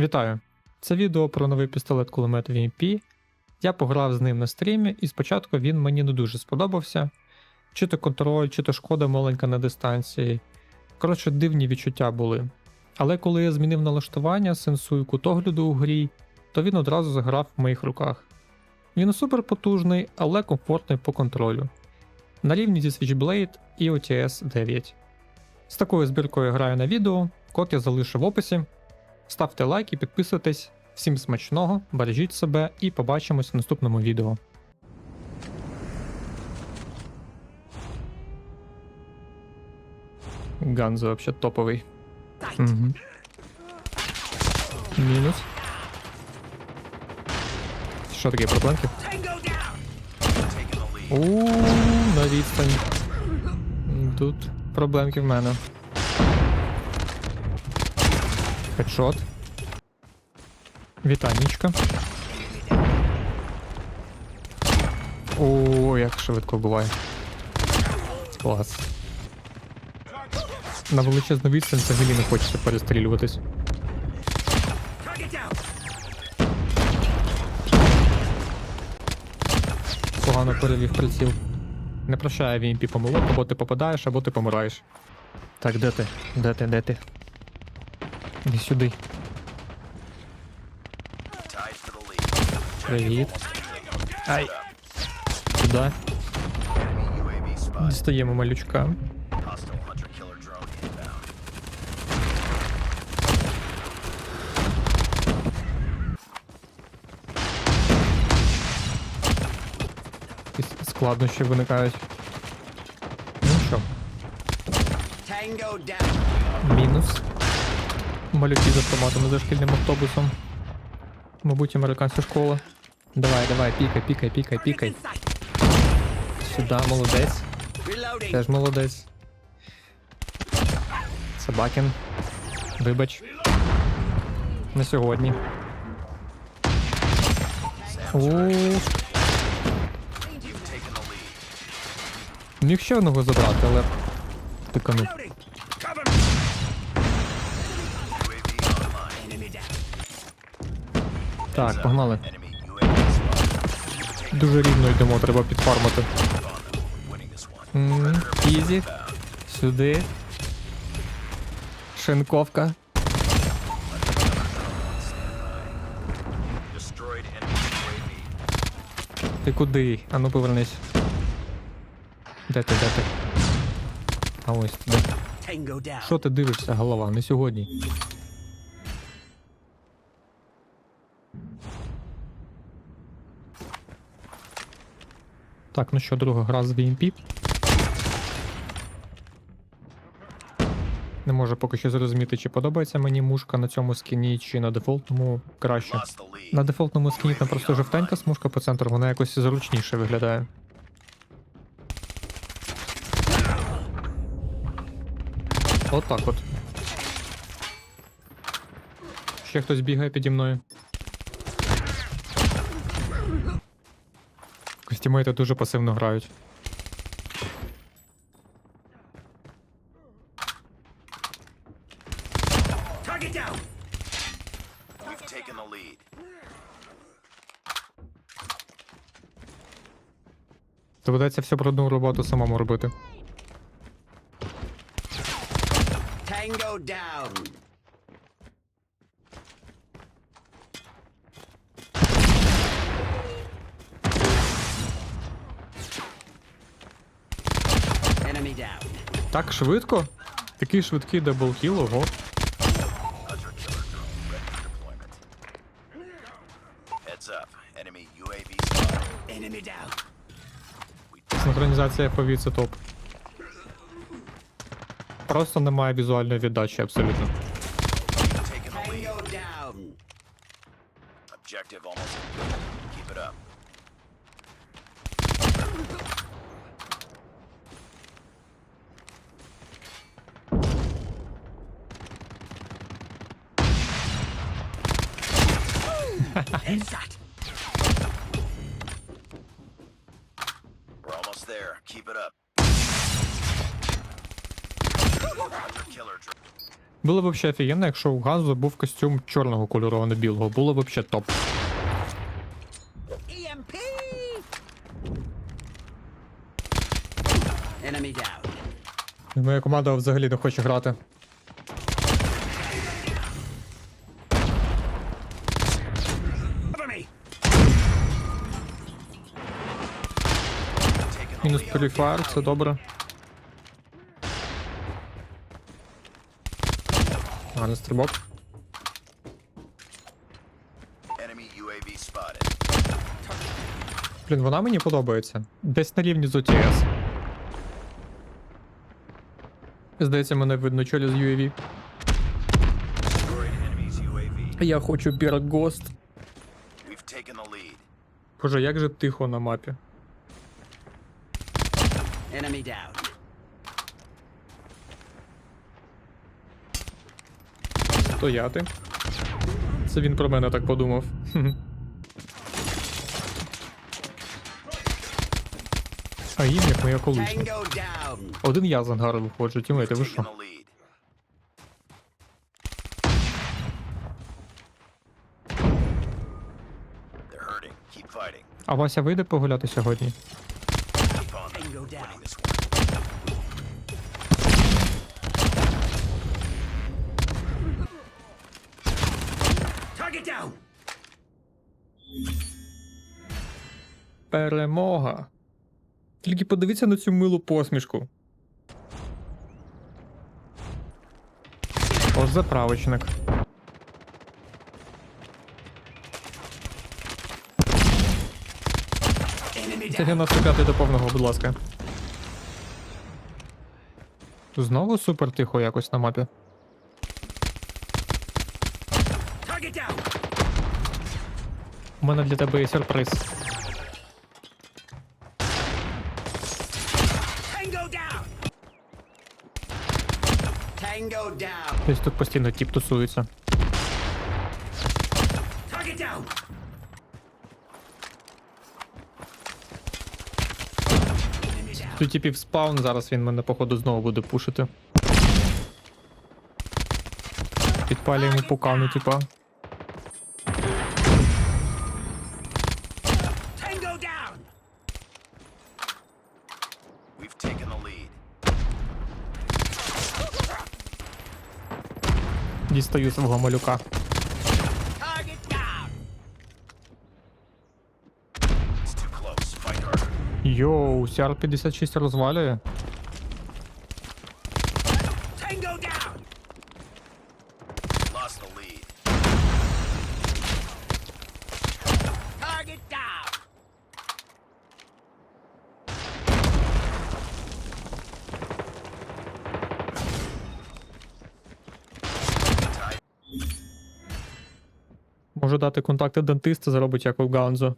Вітаю! Це відео про новий пістолет кулемет VMP. Я пограв з ним на стрімі, і спочатку він мені не дуже сподобався. Чи то контроль, чи то шкода маленька на дистанції. Коротше, дивні відчуття були. Але коли я змінив налаштування, сенсу і кутогляду у грі, то він одразу заграв в моїх руках. Він супер потужний, але комфортний по контролю. На рівні зі Switchblade і OTS 9. З такою збіркою граю на відео, код я залишу в описі. Ставте лайк і підписуйтесь. Всім смачного, бережіть себе і побачимось в наступному відео. Ганзо вообще топовий. Угу. Мінус. Що таке проблемки? Ууу, на відстані. Тут проблемки в мене. Хедшот. Вітанічка. О, як швидко буває. Клас. На величезну відстань взагалі не хочеться перестрілюватись. Погано перевів приціл. Не прощає VMP помилок, або ти попадаєш, або ти помираєш. Так, де ти? Де ти, де ти? Іди сюди. Привіт. Ай. Сюди. Дістаємо малючка. Складнощі виникають. Ну що, мінус. Малюки з автоматами за шкільним автобусом. Мабуть, американська школа. Давай, давай, пікай, пікай, пікай, пікай. Сюди, молодець. Теж молодець. Собакін. Вибач. На сьогодні. О. Міг ще одного забрати, але тиканув. Так, погнали. Дуже рівно йдемо, треба підфармити. Ізі. Сюди. Шинковка. Ти куди? Ану повернись. Де ти, де ти? А ось. Що ти дивишся, голова? Не сьогодні. Так, ну що, друга гра з VMP. Не можу поки що зрозуміти, чи подобається мені мушка на цьому скіні, чи на дефолтному краще. На дефолтному скіні там просто жовтенька смужка по центру, вона якось зручніше виглядає. Отак от. Ще хтось бігає піді мною. Костімейти дуже пасивно грають. Доведеться всю брудну роботу самому робити. Tango down. Так швидко? Такий швидкий даблкіл, ого. Синхронізація FOV це топ. Просто немає візуальної віддачі абсолютно. We've taken the lead. Tango down. Objective almost complete. Keep it up. Headshot. We're almost there. Keep it up. Killer drone. Було б взагалі офігенно, якщо у Ганзо був костюм чорного кольору, а не білого. Було б взагалі топ. EMP! Enemy down. Моя команда взагалі не хоче грати. Мінус префайр, це добре. Гарний стрибок. Блін, вона мені подобається. Десь на рівні з OTS. Здається, мене видно через UAV. UAV. Я хочу lead. Боже, як же тихо на мапі. Enemy down. Стояти. Це він про мене так подумав. А їм як моя колишня. Один я з ангару виходжу, тімейте, ви що? А Вася вийде погуляти сьогодні? Перемога. Тільки подивіться на цю милу посмішку. Ось заправочник. Down. 95 до повного, будь ласка. Знову супер тихо якось на мапі. Target down. У мене для тебе є сюрприз. Десь тут постійно тіп тусується. Тут типів спаун, зараз він мене, походу, знову буде пушити. Підпалюємо пукану, типа. Tango down. We've taken the lead. Дістаю свого малюка. Йоу, CR-56 розвалює. Tango down. Lost the lead. Target down. Tied. Можу дати контакти дантиста, зробить як у Ганзо.